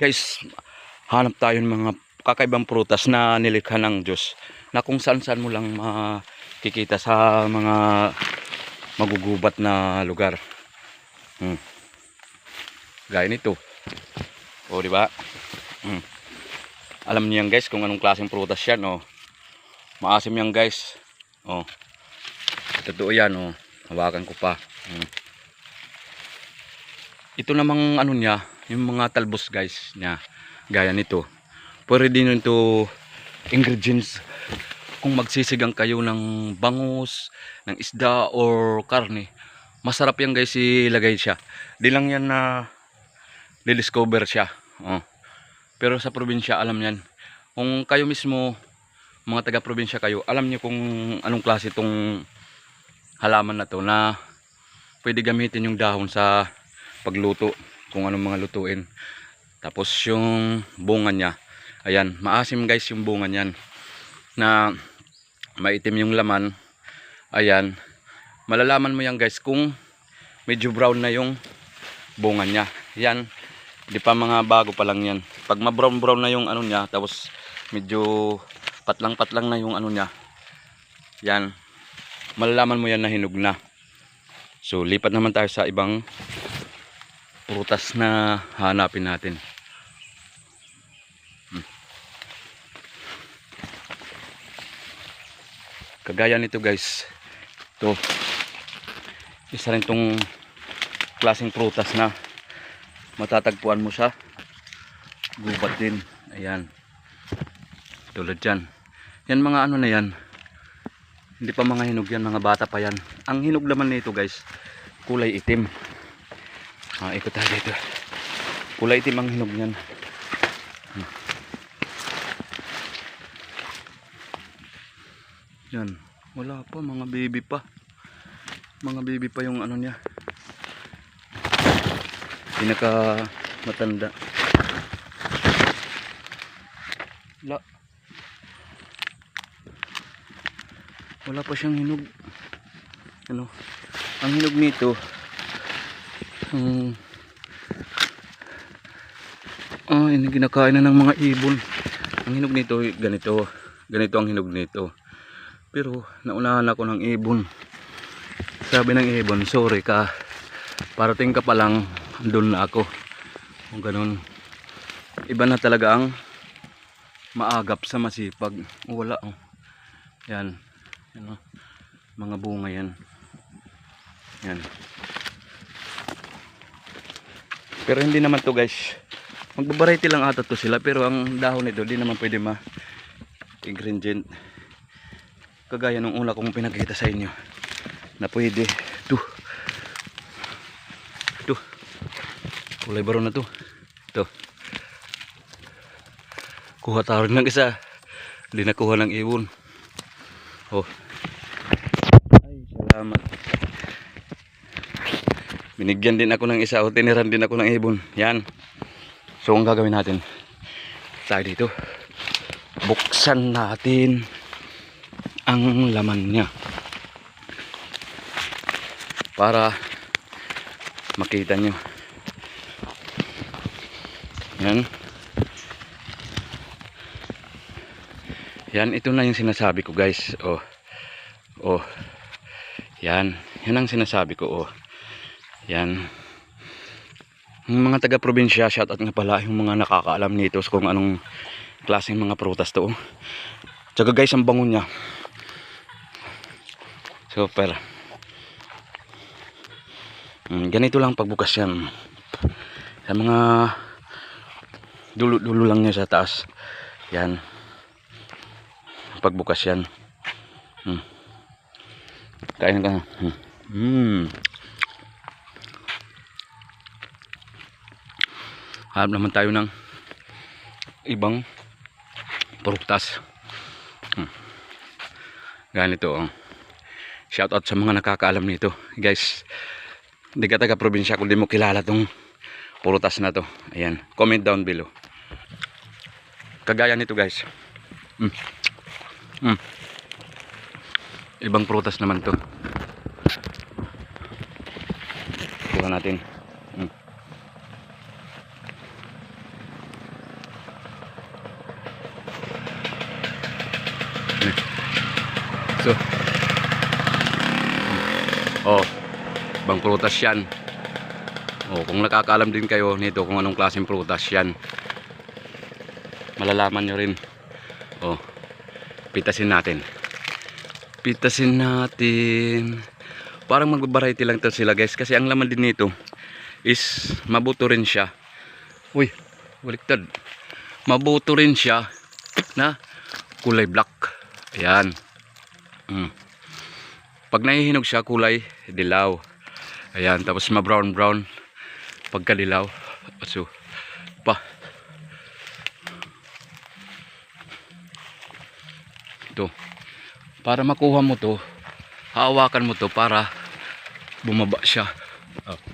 guys, hanap tayo ng mga kakaibang prutas na nilikha ng Diyos na kung saan saan mo lang makikita sa mga magugubat na lugar. Hmm. Gaya nito. O, di ba? Hmm. Alam niyo yan guys kung anong klaseng prutas yan, oh. Maasim yan guys. Oh. Totoo yan, oh. Hawakan ko pa. Hmm. Ito namang ano niya, yung mga talbos guys niya. Gaya nito. Pwede din ito ingredients kung magsisigang kayo ng bangus, ng isda or karne. Masarap yan guys ilagay siya. Di lang yan na discover siya. Oh. Pero sa probinsya alam yan. Kung kayo mismo mga taga probinsya kayo, alam niyo kung anong klase itong halaman na to na pwede gamitin yung dahon sa pagluto kung anong mga lutuin. Tapos yung bunga niya. Ayan maasim guys yung bunga niyan. Na maitim yung laman. Ayan malalaman mo yan guys kung medyo brown na yung bunga niya. Yan di pa mga bago pa lang yan. Pag ma brown brown na yung ano niya tapos medyo patlang patlang na yung ano niya. Yan malalaman mo yan na hinog na. So lipat naman tayo sa ibang prutas na hanapin natin. Hmm. kagaya nito guys. To isa rin tong klaseng prutas na matatagpuan mo sa gubat din. Ayan. Tulad dyan. Yan mga ano na yan. Hindi pa mga hinog yan mga bata pa yan. Ang hinog naman nito guys kulay itim ah, ikot tayo dito. Kulay itim ang hinog niyan. Yan. Wala pa. Mga baby pa. Mga baby pa yung ano niya. Pinaka matanda wala wala pa siyang hinog. Ano? Ang hinog nito ang ah ini kinakain na ng mga ibon. Ang hinog nito ganito. Ganito ang hinog nito. Pero naunahan ako ng ibon. Sabi ng ibon sorry ka. Parating ka pa lang. Doon na ako. Kung ganun. Iba na talaga ang maagap sa masipag. Wala. Oh. yan. Yan oh. mga bunga yan. Yan pero hindi naman to guys. Magbabarity lang ata to sila pero ang dahon nito di naman pwede ma ingredient. Kagaya nung una kong pinakita sa inyo na pwede. To to kulay baro na to. To kuha tayo ng isa. Hindi nakuha ng ibon. Oh. Ay salamat binigyan din ako ng isa o tiniran din ako ng ibon. Yan. So ang gagawin natin tayo dito. Buksan natin ang laman niya. Para makita nyo yan. Yan ito na yung sinasabi ko guys. Oh. Oh. Yan. Yan ang sinasabi ko oh yan. Yung mga taga probinsya shoutout nga pala yung mga nakakaalam nito kung anong klaseng mga prutas to oh. tsaka guys ang bango niya. Super. Mm, ganito lang pagbukas yan. Sa mga dulo dulo lang niya sa taas. Yan. Pagbukas yan. Hmm. kain ka na. Hmm. Hanap naman tayo ng ibang prutas hmm. ganito oh. shout out sa mga nakakaalam nito guys hindi ka taga probinsya kung di mo kilala tong prutas na to ayan comment down below kagaya nito guys hmm. Hmm. ibang prutas naman to kuha natin hmm. So, oh, bang prutas yan. Oh, kung nakakaalam din kayo nito kung anong klaseng prutas yan. Malalaman nyo rin. Oh, pitasin natin. Pitasin natin. Parang mag-variety lang to sila guys kasi ang laman din nito is mabuto rin siya. Uy, baliktad. Mabuto rin siya na kulay black. Ayan. Mm. Pag nahihinog siya, kulay dilaw. Ayan, tapos ma-brown brown pagka dilaw. So, pa. Ito. Para makuha mo to, hawakan mo to para bumaba siya. Oh.